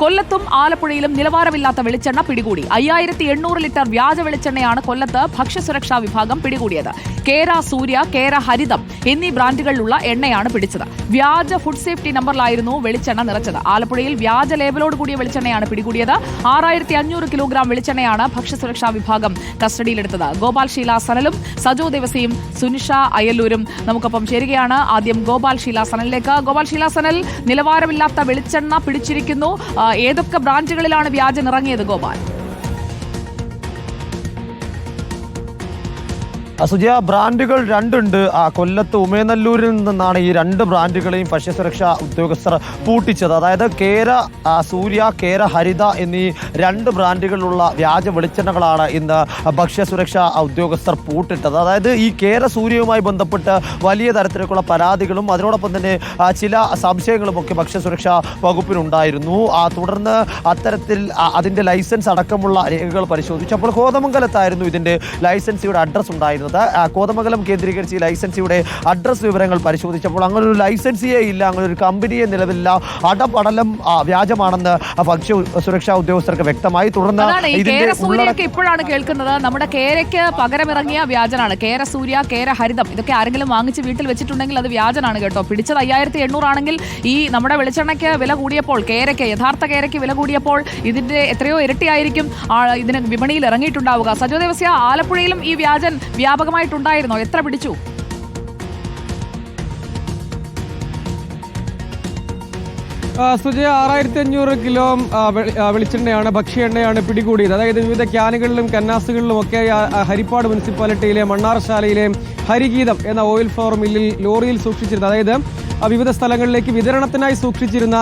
കൊല്ലത്തും ആലപ്പുഴയിലും നിലവാരമില്ലാത്ത വെളിച്ചെണ്ണ പിടികൂടി. അയ്യായിരത്തി എണ്ണൂറ് ലിറ്റർ വ്യാജ വെളിച്ചെണ്ണയാണ് കൊല്ലത്ത് ഭക്ഷ്യസുരക്ഷാ വിഭാഗം പിടികൂടിയത്. കേര സൂര്യ കേര ഹരിതം എന്നീ ബ്രാൻഡുകളിലുള്ള എണ്ണയാണ് പിടിച്ചത്. വ്യാജ ഫുഡ് സേഫ്റ്റി നമ്പറിലായിരുന്നു വെളിച്ചെണ്ണ നിറച്ചത്. ആലപ്പുഴയിൽ വ്യാജ ലേബലോട് കൂടിയ വെളിച്ചെണ്ണയാണ് പിടികൂടിയത്. ആറായിരത്തി അഞ്ഞൂറ് കിലോഗ്രാം വെളിച്ചെണ്ണയാണ് ഭക്ഷ്യസുരക്ഷാ വിഭാഗം കസ്റ്റഡിയിലെടുത്തത്. ഗോപാൽ ഷീല സനലും സജോ ദേവസിയും സുനിഷ അയല്ലൂരും നമുക്കൊപ്പം ചേരുകയാണ്. ആദ്യം ഗോപാൽ ഷീല സനലിലേക്ക്. ഗോപാൽ ഷീല സനൽ നിലവാരമില്ലാത്ത വെളിച്ചെണ്ണ പിടിച്ചിരിക്കുന്നു. ഏതൊക്കെ ബ്രാഞ്ചുകളിലാണ് വ്യാജം ഇറങ്ങിയത് ഗോപാൽ? സുജയ ബ്രാൻഡുകൾ രണ്ടുണ്ട്. ആ കൊല്ലത്ത് ഉമേനല്ലൂരിൽ നിന്നാണ് ഈ രണ്ട് ബ്രാൻഡുകളെയും ഭക്ഷ്യസുരക്ഷാ ഉദ്യോഗസ്ഥർ പൂട്ടിച്ചത്. അതായത് കേര സൂര്യ കേര ഹരിത എന്നീ രണ്ട് ബ്രാൻഡുകളിലുള്ള വ്യാജ വെളിച്ചെണ്ണകളാണ് ഇന്ന് ഭക്ഷ്യസുരക്ഷാ ഉദ്യോഗസ്ഥർ പൂട്ടിട്ടത്. അതായത് ഈ കേര സൂര്യയുമായി ബന്ധപ്പെട്ട് വലിയ തരത്തിലേക്കുള്ള പരാതികളും അതിനോടൊപ്പം തന്നെ ചില സംശയങ്ങളുമൊക്കെ ഭക്ഷ്യസുരക്ഷാ വകുപ്പിനുണ്ടായിരുന്നു. ആ, തുടർന്ന് അത്തരത്തിൽ അതിന്റെ ലൈസൻസ് അടക്കമുള്ള രേഖകൾ പരിശോധിച്ചു. അപ്പോൾ കോതമംഗലത്തായിരുന്നു ഇതിന്റെ ലൈസൻസിയുടെ അഡ്രസ്സ് ഉണ്ടായിരുന്നത്. ആ, കോതമംഗലം കേന്ദ്രീകരിച്ച് ഈ ലൈസൻസിയുടെ അഡ്രസ് വിവരങ്ങൾ പരിശോധിച്ചപ്പോൾ അങ്ങനെ ഒരു ലൈസൻസിയേ ഇല്ല അങ്ങനെ ഒരു കമ്പനിയെ നിലവിലില്ല. അടപടലം വ്യാജമാണെന്ന് ഭക്ഷ്യ സുരക്ഷാ ഉദ്യോഗസ്ഥർക്ക് വ്യക്തമായി. തുടർന്ന് ഇതിന്റെ ഇപ്പോഴാണ് കേൾക്കുന്നത്. നമ്മുടെ കേരയ്ക്ക് പകരമിറങ്ങിയ വ്യാജനാണ്. കേര സൂര്യ കേര ഹരിതം ഇതൊക്കെ ആരെങ്കിലും വാങ്ങിച്ച് വീട്ടിൽ വെച്ചിട്ടുണ്ടെങ്കിൽ അത് വ്യാജനാണ് കേട്ടോ. പിടിച്ചത് അയ്യായിരത്തി എണ്ണൂറാണെങ്കിൽ ഈ നമ്മുടെ വെളിച്ചെണ്ണയ്ക്ക് വില കൂടിയപ്പോൾ കേരയ്ക്ക് യഥാർത്ഥ കേരയ്ക്ക് വില കൂടിയപ്പോൾ ഇതിന്റെ എത്രയോ ഇരട്ടിയായിരിക്കും ഇതിന് വിപണിയിൽ ഇറങ്ങിയിട്ടുണ്ടാവുക. സജോ ദേവസ്യ ആലപ്പുഴയിലും ഈ വ്യാജൻ വ്യാപകമായിട്ടുണ്ടായിരുന്നോ? എത്ര പിടിച്ചു? സുജയ ആറായിരത്തി അഞ്ഞൂറ് കിലോ വെളിച്ചെണ്ണയാണ് ഭക്ഷ്യ എണ്ണയാണ് പിടികൂടിയത്. അതായത് വിവിധ ക്യാനുകളിലും കന്നാസുകളിലും ഒക്കെ ഹരിപ്പാട് മുനിസിപ്പാലിറ്റിയിലെ മണ്ണാർശാലയിലെ ഹരിഗീതം എന്ന ഓയിൽ ഫ്ലോർ മില്ലിൽ ലോറിയിൽ സൂക്ഷിച്ചിരുന്നത്. അതായത് വിവിധ സ്ഥലങ്ങളിലേക്ക് വിതരണത്തിനായി സൂക്ഷിച്ചിരുന്ന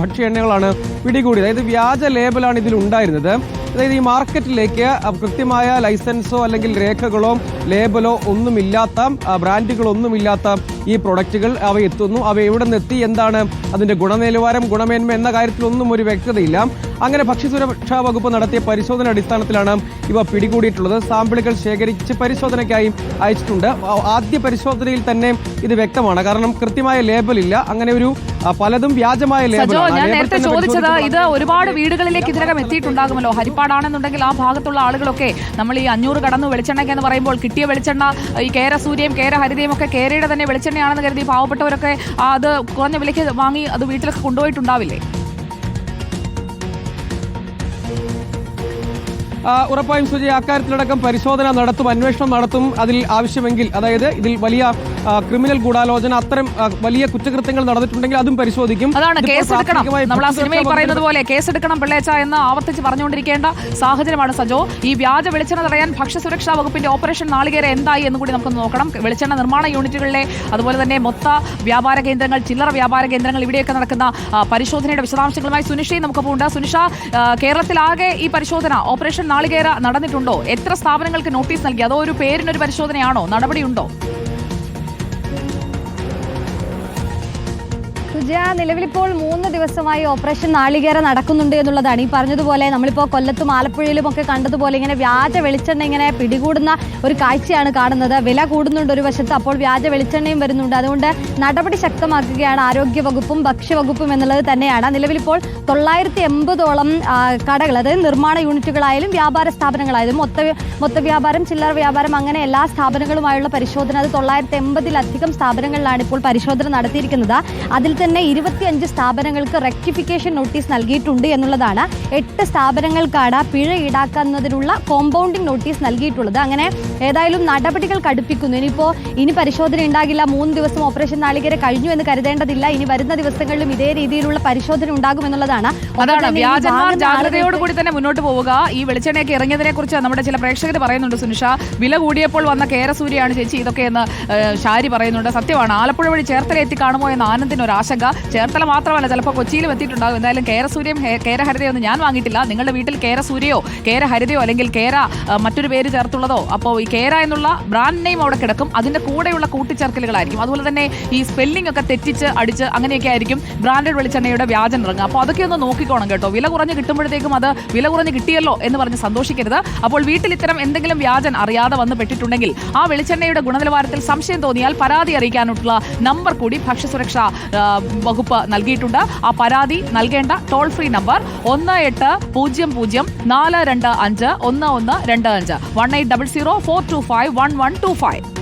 ഭക്ഷ്യ എണ്ണകളാണ് പിടികൂടിയത്. അതായത് വ്യാജ ലേബലാണ് ഇതിൽ ഉണ്ടായിരുന്നത്. അതായത് ഈ മാർക്കറ്റിലേക്ക് കൃത്യമായ ലൈസൻസോ അല്ലെങ്കിൽ രേഖകളോ ലേബലോ ഒന്നുമില്ലാത്ത ബ്രാൻഡുകളൊന്നുമില്ലാത്ത ഈ പ്രൊഡക്റ്റുകൾ അവ എത്തുന്നു. അവ എവിടെ നിന്ന് എത്തി എന്താണ് അതിന്റെ ഗുണനിലവാരം ഗുണമേന്മ എന്ന കാര്യത്തിലൊന്നും ഒരു വ്യക്തതയില്ല. അങ്ങനെ ഭക്ഷ്യസുരക്ഷാ വകുപ്പ് നടത്തിയ പരിശോധന അടിസ്ഥാനത്തിലാണ് ഇവ പിടികൂടിയിട്ടുള്ളത്. സാമ്പിളുകൾ ശേഖരിച്ച് പരിശോധനയ്ക്കായി അയച്ചിട്ടുണ്ട്. ആദ്യ പരിശോധനയിൽ തന്നെ ഇത് വ്യക്തമാണ്. കാരണം കൃത്യമായ ലേബൽ ഇല്ല. അങ്ങനെ ഒരു പലതും വ്യാജമായ ലേബൽ ഞാൻ നേരത്തെ ചോദിച്ചത് ഇത് ഒരുപാട് വീടുകളിലേക്ക് ഇതിനകം എത്തിയിട്ടുണ്ടാകുമല്ലോ. ഹരിപ്പാടാണെന്നുണ്ടെങ്കിൽ ആ ഭാഗത്തുള്ള ആളുകളൊക്കെ നമ്മൾ ഈ അഞ്ഞൂറ് കടന്നു വെളിച്ചെണ്ണയ്ക്ക് എന്ന് പറയുമ്പോൾ കിട്ടിയ വെളിച്ചെണ്ണ ഈ കേര സൂര്യയും കേര ഹരിതയും ഒക്കെ കേരയുടെ തന്നെ വെളിച്ചെണ്ണയാണെന്ന് കരുതി പാവപ്പെട്ടവരൊക്കെ അത് കുറഞ്ഞ വിലയ്ക്ക് വാങ്ങി അത് വീട്ടിലൊക്കെ കൊണ്ടുപോയിട്ടുണ്ടാവില്ലേ? ഉറപ്പായും സുജി അക്കാര്യത്തിലടക്കം പരിശോധന നടത്തും അന്വേഷണം നടത്തും. അതിൽ ആവശ്യമെങ്കിൽ അതായത് ഇതിൽ വലിയ ക്രിമിനൽ ഗൂഢാലോചന അത്തരം വലിയ കുറ്റകൃത്യങ്ങൾ നടന്നിട്ടുണ്ടെങ്കിൽ അതും പരിശോധിക്കും. അതാണ് കേസെടുക്കണം നമ്മൾ ആ സിനിമയിൽ പറയുന്നത് പോലെ കേസെടുക്കണം പിള്ളേച്ച എന്ന് ആവർത്തിച്ച് പറഞ്ഞുകൊണ്ടിരിക്കേണ്ട സാഹചര്യമാണ് സജോ. ഈ വ്യാജ വെളിച്ചെണ്ണ തടയാൻ ഭക്ഷ്യസുരക്ഷാ വകുപ്പിന്റെ ഓപ്പറേഷൻ നാളികേര എന്തായി എന്ന് കൂടി നമുക്ക് നോക്കണം. വെളിച്ചെണ്ണ നിർമ്മാണ യൂണിറ്റുകളിലെ അതുപോലെ തന്നെ മൊത്ത വ്യാപാര കേന്ദ്രങ്ങൾ ചില്ലറ വ്യാപാര കേന്ദ്രങ്ങൾ ഇവിടെയൊക്കെ നടക്കുന്ന പരിശോധനയുടെ വിശദാംശങ്ങളുമായി സുനിഷയും നമുക്ക് പോകുന്നുണ്ട് സുനിഷ കേരളത്തിലാകെ ഈ പരിശോധന ഓപ്പറേഷൻ നാളികേര നടന്നിട്ടുണ്ടോ? എത്ര സ്ഥാപനങ്ങൾക്ക് നോട്ടീസ് നൽകി? അതോ ഒരു പേരിനൊരു പരിശോധനയാണോ? നടപടിയുണ്ടോ? സുജയ നിലവിലിപ്പോൾ മൂന്ന് ദിവസമായി ഓപ്പറേഷൻ നാളികേര നടക്കുന്നുണ്ട് എന്നുള്ളതാണ്. ഈ പറഞ്ഞതുപോലെ നമ്മളിപ്പോൾ കൊല്ലത്തും ആലപ്പുഴയിലും ഒക്കെ കണ്ടതുപോലെ ഇങ്ങനെ വ്യാജ വെളിച്ചെണ്ണ ഇങ്ങനെ പിടികൂടുന്ന ഒരു കാഴ്ചയാണ് കാണുന്നത്. വില കൂടുന്നുണ്ട് ഒരു വശത്ത് അപ്പോൾ വ്യാജ വെളിച്ചെണ്ണയും വരുന്നുണ്ട്. അതുകൊണ്ട് നടപടി ശക്തമാക്കുകയാണ് ആരോഗ്യ വകുപ്പും ഭക്ഷ്യവകുപ്പും എന്നുള്ളത് തന്നെയാണ്. നിലവിലിപ്പോൾ തൊള്ളായിരത്തി എൺപതോളം കടകൾ അതായത് നിർമ്മാണ യൂണിറ്റുകളായാലും വ്യാപാര സ്ഥാപനങ്ങളായാലും മൊത്ത മൊത്ത വ്യാപാരം ചില്ലറ വ്യാപാരം അങ്ങനെ എല്ലാ സ്ഥാപനങ്ങളുമായുള്ള പരിശോധന അത് തൊള്ളായിരത്തി എൺപതിലധികം സ്ഥാപനങ്ങളിലാണ് ഇപ്പോൾ പരിശോധന നടത്തിയിരിക്കുന്നത്. അതിൽ തന്നെ ഇരുപത്തിയഞ്ച് സ്ഥാപനങ്ങൾക്ക് റെക്ടിഫിക്കേഷൻ നോട്ടീസ് നൽകിയിട്ടുണ്ട് എന്നുള്ളതാണ് എട്ട് സ്ഥാപനങ്ങൾക്കാണ് പിഴ ഈടാക്കുന്നതിനുള്ള കോമ്പൗണ്ടിംഗ് നോട്ടീസ് നൽകിയിട്ടുള്ളത്. അങ്ങനെ ഏതായാലും നടപടികൾ കടുപ്പിക്കുന്നു. ഇനിയിപ്പോൾ ഇനി പരിശോധന ഉണ്ടാകില്ല. മൂന്ന് ദിവസം ഓപ്പറേഷൻ നാളികേരെ കഴിഞ്ഞു എന്ന് കരുതേണ്ടതില്ല. ഇനി വരുന്ന ദിവസങ്ങളിലും ഇതേ രീതിയിലുള്ള പരിശോധന ഉണ്ടാകും എന്നുള്ളതാണ്. ജാഗ്രതയോടുകൂടി തന്നെ മുന്നോട്ട് പോവുക. ഈ വെളിച്ചെണ്ണയൊക്കെ ഇറങ്ങിയതിനെ കുറിച്ച് നമ്മുടെ ചില പ്രേക്ഷകർ പറയുന്നുണ്ട് സുനിഷ. വില കൂടിയപ്പോൾ വന്ന കേരസൂര്യാണ് ചേച്ചി. ഇതൊക്കെ എന്ന് ഷാരി പറയുന്നുണ്ട്. സത്യമാണ്. ആലപ്പുഴ വഴി ചേർത്തല എത്തി കാണുമോ എന്ന ആനന്ദിന് ഒരു ആശങ്ക ചേർത്തല മാത്രമല്ല ചിലപ്പോൾ കൊച്ചിയിലും എത്തിയിട്ടുണ്ടാകും. എന്തായാലും കേരസൂര്യം കേരഹരിതയൊന്നും കേരഹരിതയോ ഒന്നും ഞാൻ വാങ്ങിയിട്ടില്ല. നിങ്ങളുടെ വീട്ടിൽ കേരസൂര്യയോ കേരഹരിതയോ അല്ലെങ്കിൽ കേര മറ്റൊരു പേര് ചേർത്തുള്ളതോ? അപ്പോൾ ഈ കേര എന്നുള്ള ബ്രാൻഡ് നെയിം അവിടെ കിടക്കും. അതിന്റെ കൂടെയുള്ള കൂട്ടിച്ചേർക്കലുകളായിരിക്കും. അതുപോലെ തന്നെ ഈ സ്പെല്ലിംഗ് ഒക്കെ തെറ്റിച്ച് അടിച്ച് അങ്ങനെയൊക്കെ ആയിരിക്കും ബ്രാൻഡഡ് വെളിച്ചെണ്ണയുടെ വ്യാജം ഇറങ്ങുക. അപ്പോൾ അതൊക്കെ ഒന്ന് നോക്കിക്കോണം കേട്ടോ. വില കുറഞ്ഞ് കിട്ടുമ്പോഴത്തേക്കും അത് വില കുറഞ്ഞ് കിട്ടിയല്ലോ എന്ന് പറഞ്ഞ് സന്തോഷിക്കരുത്. അപ്പോൾ വീട്ടിൽ ഇത്തരം എന്തെങ്കിലും വ്യാജൻ അറിയാതെ വന്ന് പെട്ടിട്ടുണ്ടെങ്കിൽ ആ വെളിച്ചെണ്ണയുടെ ഗുണനിലവാരത്തിൽ സംശയം തോന്നിയാൽ പരാതി അറിയിക്കാനുള്ള നമ്പർ കൂടി ഭക്ഷ്യസുരക്ഷാ വകുപ്പ് നൽകിയിട്ടുണ്ട്. ആ പരാതി നൽകേണ്ട ടോൾ ഫ്രീ നമ്പർ ഒന്ന് എട്ട് പൂജ്യം പൂജ്യം നാല് രണ്ട് അഞ്ച് ഒന്ന് ഒന്ന് രണ്ട് അഞ്ച്. One eight double zero four two five one one two five